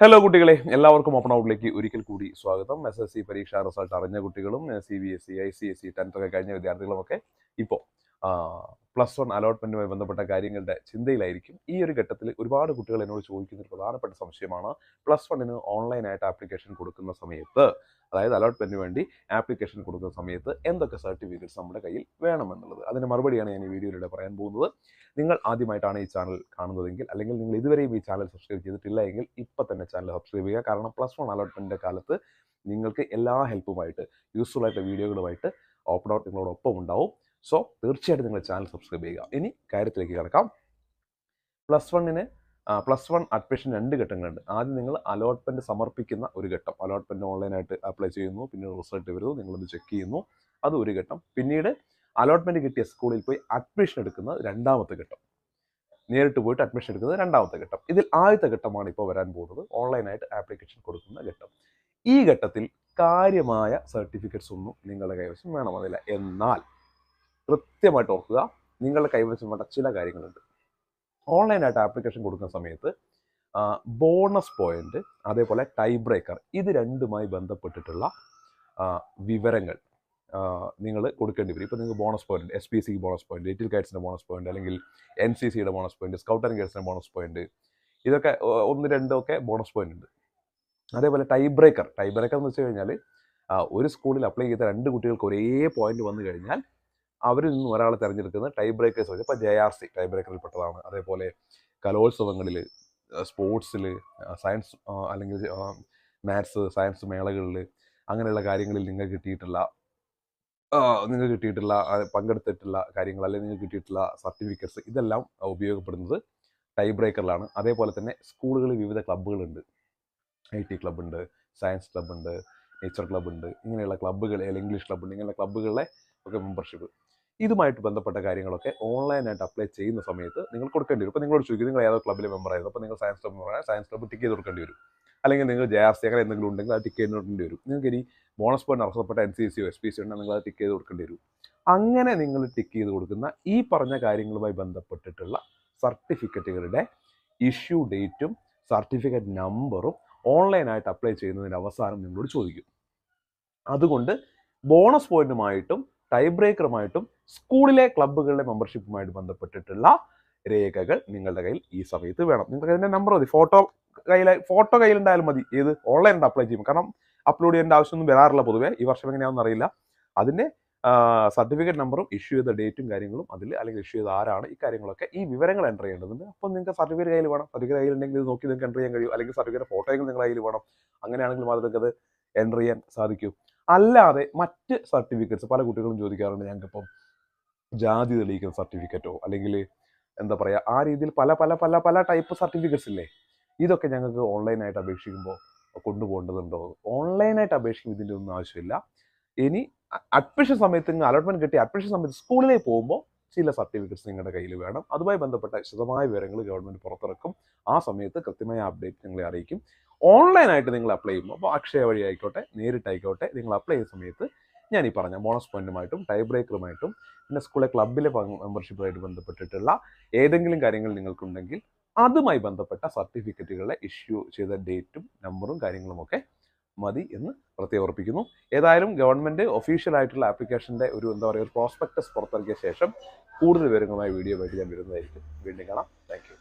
Hello കുട്ടികളെ. എല്ലാവർക്കും open ഔട്ടിലേക്ക് ഒരിക്കൽ കൂടി സ്വാഗതം. എസ് എസ് സി പരീക്ഷാ റിസൾട്ട് അറിഞ്ഞ കുട്ടികളും C B S C I C S C tenth ഒക്കെ കഴിഞ്ഞ വിദ്യാർത്ഥികളുമൊക്കെ ഇപ്പോൾ പ്ലസ് വൺ അലോട്ട്മെന്റുമായി ബന്ധപ്പെട്ട കാര്യങ്ങളുടെ ചിന്തയിലായിരിക്കും ഈ ഒരു ഘട്ടത്തിൽ ഒരുപാട് കുട്ടികൾ എന്നോട് ചോദിക്കുന്ന ഒരു പ്രധാനപ്പെട്ട സംശയമാണ്. പ്ലസ് വണ്ണിന് ഓൺലൈനായിട്ട് ആപ്ലിക്കേഷൻ കൊടുക്കുന്ന സമയത്ത് അതായത് അലോട്ട്മെന്റിന് വേണ്ടി ആപ്ലിക്കേഷൻ കൊടുക്കുന്ന സമയത്ത് എന്തൊക്കെ സർട്ടിഫിക്കറ്റ്സ് നമ്മുടെ കയ്യിൽ വേണമെന്നുള്ളത്. അതിന്റെ മറുപടിയാണ് ഞാൻ ഈ വീഡിയോയിലൂടെ പറയാൻ പോകുന്നത്. നിങ്ങൾ ആദ്യമായിട്ടാണ് ഈ ചാനൽ കാണുന്നതെങ്കിൽ അല്ലെങ്കിൽ നിങ്ങൾ ഇതുവരെയും ഈ ചാനൽ സബ്സ്ക്രൈബ് ചെയ്തിട്ടില്ല എങ്കിൽ ഇപ്പം തന്നെ ചാനൽ സബ്സ്ക്രൈബ് ചെയ്യുക. കാരണം പ്ലസ് വൺ അലോട്ട്മെന്റിന്റെ കാലത്ത് നിങ്ങൾക്ക് എല്ലാ ഹെൽപ്പുമായിട്ട് യൂസ്ഫുൾ ആയിട്ടുള്ള വീഡിയോകളുമായിട്ട് ഓപ്പൺ ഔട്ട് നിങ്ങളോടൊപ്പം ഉണ്ടാവും. സോ തീർച്ചയായിട്ടും നിങ്ങൾ ചാനൽ സബ്സ്ക്രൈബ് ചെയ്യുക. ഇനി കാര്യത്തിലേക്ക് കിടക്കാം. പ്ലസ് വണ്ണിന് പ്ലസ് വൺ അഡ്മിഷൻ രണ്ട് ഘട്ടങ്ങളുണ്ട്. ആദ്യം നിങ്ങൾ അലോട്ട്മെന്റ് സമർപ്പിക്കുന്ന ഒരു ഘട്ടം. അലോട്ട്മെന്റ് ഓൺലൈനായിട്ട് അപ്ലൈ ചെയ്യുന്നു പിന്നീട് റിസൾട്ട് വരുന്നു നിങ്ങളത് ചെക്ക് ചെയ്യുന്നു. അത് ഒരു ഘട്ടം. പിന്നീട് അലോട്ട്മെന്റ് കിട്ടിയ സ്കൂളിൽ പോയി അഡ്മിഷൻ എടുക്കുന്ന രണ്ടാമത്തെ ഘട്ടം. നേരിട്ട് പോയിട്ട് അഡ്മിഷൻ എടുക്കുന്നത് രണ്ടാമത്തെ ഘട്ടം. ഇതിൽ ആദ്യത്തെ ഘട്ടമാണ് ഇപ്പോൾ വരാൻ പോകുന്നത്. ഓൺലൈനായിട്ട് ആപ്ലിക്കേഷൻ കൊടുക്കുന്ന ഘട്ടം. ഈ ഘട്ടത്തിൽ കാര്യമായ സർട്ടിഫിക്കറ്റ്സ് ഒന്നും നിങ്ങളുടെ കൈവശം വേണമെന്നില്ല എന്നാൽ കൃത്യമായിട്ട് ഓർക്കുക. നിങ്ങളുടെ കൈവശം വേണ്ട ചില കാര്യങ്ങളുണ്ട്. ഓൺലൈനായിട്ട് ആപ്ലിക്കേഷൻ കൊടുക്കുന്ന സമയത്ത് ബോണസ് പോയിന്റ് അതേപോലെ ടൈ ബ്രേക്കർ ഇത് രണ്ടുമായി ബന്ധപ്പെട്ടിട്ടുള്ള വിവരങ്ങൾ നിങ്ങൾ കൊടുക്കേണ്ടി വരും. ഇപ്പോൾ നിങ്ങൾക്ക് ബോണസ് പോയിന്റ് എസ് പി സിക്ക് ബോണസ് പോയിന്റ് ലിറ്റിൽ ഗൈഡ്സിന്റെ ബോണസ് പോയിന്റ് അല്ലെങ്കിൽ എൻ സി സിയുടെ ബോണസ് പോയിന്റ് സ്കൗട്ട് ആൻഡ് ഗൈഡ്സിന്റെ ബോണസ് പോയിന്റ് ഇതൊക്കെ ഒന്ന് രണ്ടൊക്കെ ബോണസ് പോയിന്റ് ഉണ്ട്. അതേപോലെ ടൈ ബ്രേക്കർ ടൈ ബ്രേക്കർ എന്ന് വെച്ച് കഴിഞ്ഞാൽ ഒരു സ്കൂളിൽ അപ്ലൈ ചെയ്ത രണ്ട് കുട്ടികൾക്ക് ഒരേ പോയിന്റ് വന്നു കഴിഞ്ഞാൽ അവരിൽ നിന്നും ഒരാളെ തിരഞ്ഞെടുക്കുന്നത് ടൈ ബ്രേക്കേഴ്സ് വഴി ഇപ്പോൾ ജെ ആർ സി ടൈ ബ്രേക്കറിൽ പെട്ടതാണ് അതേപോലെ കലോത്സവങ്ങളിൽ സ്പോർട്സിൽ സയൻസ് അല്ലെങ്കിൽ മാത്സ് സയൻസ് മേളകളിൽ അങ്ങനെയുള്ള കാര്യങ്ങളിൽ നിങ്ങൾ കിട്ടിയിട്ടുള്ള നിങ്ങൾ കിട്ടിയിട്ടുള്ള പങ്കെടുത്തിട്ടുള്ള കാര്യങ്ങൾ അല്ലെങ്കിൽ നിങ്ങൾക്ക് കിട്ടിയിട്ടുള്ള സർട്ടിഫിക്കറ്റ്സ് ഇതെല്ലാം ഉപയോഗപ്പെടുന്നത് ടൈ ബ്രേക്കറിലാണ് അതേപോലെ തന്നെ സ്കൂളുകളിൽ വിവിധ ക്ലബ്ബുകളുണ്ട് ഐ ടി ക്ലബ്ബുണ്ട് സയൻസ് ക്ലബ്ബുണ്ട് നേച്ചർ ക്ലബ്ബുണ്ട് ഇങ്ങനെയുള്ള ക്ലബ്ബുകൾ അല്ലെങ്കിൽ ഇംഗ്ലീഷ് ക്ലബ്ബുണ്ട് ഇങ്ങനെയുള്ള ക്ലബ്ബുകളിലെ ഒക്കെ മെമ്പർഷിപ്പ് ഇതുമായിട്ട് ബന്ധപ്പെട്ട കാര്യങ്ങളൊക്കെ ഓൺലൈനായിട്ട് അപ്ലൈ ചെയ്യുന്ന സമയത്ത് നിങ്ങൾ കൊടുക്കേണ്ടി വരും. ഇപ്പോൾ നിങ്ങളോട് ചോദിക്കും നിങ്ങൾ ഏതോ ക്ലബ്ബിലെ മെമ്പർ ആയിരുന്നു. അപ്പോൾ നിങ്ങൾ science club member science club tick ചെയ്ത് കൊടുക്കേണ്ടി വരും. അല്ലെങ്കിൽ നിങ്ങൾ ജെ ആർ സി അങ്ങനെ എന്തെങ്കിലും ഉണ്ടെങ്കിൽ അത് ടിക്ക് കൊടുക്കേണ്ടി വരും. നിങ്ങൾക്ക് ഇനി ബോണസ് പോയിന്റ് അർഹതപ്പെട്ട N C C S P C ഉണ്ടെങ്കിൽ നിങ്ങൾ അത് ടിക്ക് ചെയ്ത് കൊടുക്കേണ്ടി വരും. അങ്ങനെ നിങ്ങൾ ടിക്ക് ചെയ്ത് കൊടുക്കുന്ന ഈ പറഞ്ഞ കാര്യങ്ങളുമായി ബന്ധപ്പെട്ടിട്ടുള്ള സർട്ടിഫിക്കറ്റുകളുടെ ഇഷ്യൂ ഡേറ്റും സർട്ടിഫിക്കറ്റ് നമ്പറും ഓൺലൈനായിട്ട് അപ്ലൈ ചെയ്യുന്നതിന്റെ അവസാനം നിങ്ങളോട് ചോദിക്കും. അതുകൊണ്ട് ബോണസ് പോയിന്റുമായിട്ടും ടൈ ബ്രേക്കറുമായിട്ടും സ്കൂളിലെ ക്ലബ്ബുകളിലെ മെമ്പർഷിപ്പുമായിട്ട് ബന്ധപ്പെട്ടിട്ടുള്ള രേഖകൾ നിങ്ങളുടെ കയ്യിൽ ഈ സമയത്ത് വേണം. നിങ്ങൾക്ക് അതിന്റെ നമ്പർ മതി. ഫോട്ടോ കയ്യിൽ ഫോട്ടോ കയ്യിലുണ്ടായാലും മതി. ഏത് ഓൺലൈനായിട്ട് അപ്ലൈ ചെയ്യും. കാരണം അപ്ലോഡ് ചെയ്യേണ്ട ആവശ്യമൊന്നും വരാറില്ല പൊതുവേ. ഈ വർഷം എങ്ങനെയാണെന്ന് അറിയില്ല. അതിന്റെ സർട്ടിഫിക്കറ്റ് നമ്പറും ഇഷ്യൂ ചെയ്ത ഡേറ്റും കാര്യങ്ങളും അതിൽ അല്ലെങ്കിൽ ഇഷ്യൂ ചെയ്ത ആരാണ് ഈ കാര്യങ്ങളൊക്കെ ഈ വിവരങ്ങൾ എന്റർ ചെയ്യേണ്ടതുണ്ട്. അപ്പോൾ നിങ്ങൾക്ക് സർട്ടിഫിക്കറ്റ് കയ്യിൽ വേണം. സർട്ടിഫിക്കറ്റ് കയ്യിലുണ്ടെങ്കിൽ ഇത് നോക്കി നിങ്ങൾക്ക് എന്റർ ചെയ്യാൻ കഴിയും. അല്ലെങ്കിൽ സർട്ടിഫിക്കറ്റ് ഫോട്ടോയെങ്കിലും നിങ്ങളുടെ കയ്യിൽ വേണം. അങ്ങനെയാണെങ്കിൽ മാത്രം നിങ്ങൾക്ക് അത് എന്റർ ചെയ്യാൻ സാധിക്കൂ. അല്ലാതെ മറ്റ് സർട്ടിഫിക്കറ്റ്സ് പല കുട്ടികളും ചോദിക്കാറുണ്ട് ഞങ്ങൾക്കിപ്പം ജാതി തെളിയിക്കുന്ന സർട്ടിഫിക്കറ്റോ അല്ലെങ്കിൽ എന്താ പറയുക ആ രീതിയിൽ പല പല പല പല ടൈപ്പ് സർട്ടിഫിക്കറ്റ്സ് ഇല്ലേ? ഇതൊക്കെ ഞങ്ങൾക്ക് ഓൺലൈനായിട്ട് അപേക്ഷിക്കുമ്പോൾ കൊണ്ടുപോകേണ്ടതുണ്ടോ? ഓൺലൈനായിട്ട് അപേക്ഷിക്കുമ്പോൾ ഇതിന്റെ ഒന്നും ആവശ്യമില്ല. ഇനി അഡ്മിഷൻ സമയത്ത് നിങ്ങൾ അലോട്ട്മെന്റ് കിട്ടി അഡ്മിഷൻ സമയത്ത് സ്കൂളിലേക്ക് പോകുമ്പോൾ ചില സർട്ടിഫിക്കറ്റ്സ് നിങ്ങളുടെ കയ്യിൽ വേണം. അതുമായി ബന്ധപ്പെട്ട വിശദമായ വിവരങ്ങൾ ഗവൺമെന്റ് പുറത്തിറക്കും. ആ സമയത്ത് കൃത്യമായ അപ്ഡേറ്റ് നിങ്ങളെ അറിയിക്കും. ഓൺലൈനായിട്ട് നിങ്ങൾ അപ്ലൈ ചെയ്യുമ്പോൾ അപ്പോൾ അക്ഷയ വഴി ആയിക്കോട്ടെ നേരിട്ടായിക്കോട്ടെ നിങ്ങൾ അപ്ലൈ ചെയ്യുന്ന സമയത്ത് ഞാൻ ഈ പറഞ്ഞ ബോണസ് പോയിന്റുമായിട്ടും ടൈ ബ്രേക്കറുമായിട്ടും പിന്നെ സ്കൂളിലെ ക്ലബിലെ മെമ്പർഷിപ്പുമായിട്ട് ബന്ധപ്പെട്ടിട്ടുള്ള ഏതെങ്കിലും കാര്യങ്ങൾ നിങ്ങൾക്കുണ്ടെങ്കിൽ അതുമായി ബന്ധപ്പെട്ട സർട്ടിഫിക്കറ്റുകളെ ഇഷ്യൂ ചെയ്ത ഡേറ്റും നമ്പറും കാര്യങ്ങളുമൊക്കെ മതി എന്ന് പ്രത്യേകം ഉറപ്പിക്കുന്നു ഏതായാലും ഗവൺമെന്റ് ഒഫീഷ്യൽ ആയിട്ടുള്ള ആപ്ലിക്കേഷന്റെ ഒരു എന്താ പറയുക ഒരു പ്രോസ്പെക്ടസ് പുറത്തിറക്കിയ ശേഷം കൂടുതൽ വിവരങ്ങളുമായി വീഡിയോ ആയിട്ട് ഞാൻ വരുന്നതായിരിക്കും. വീണ്ടും കാണാം. താങ്ക്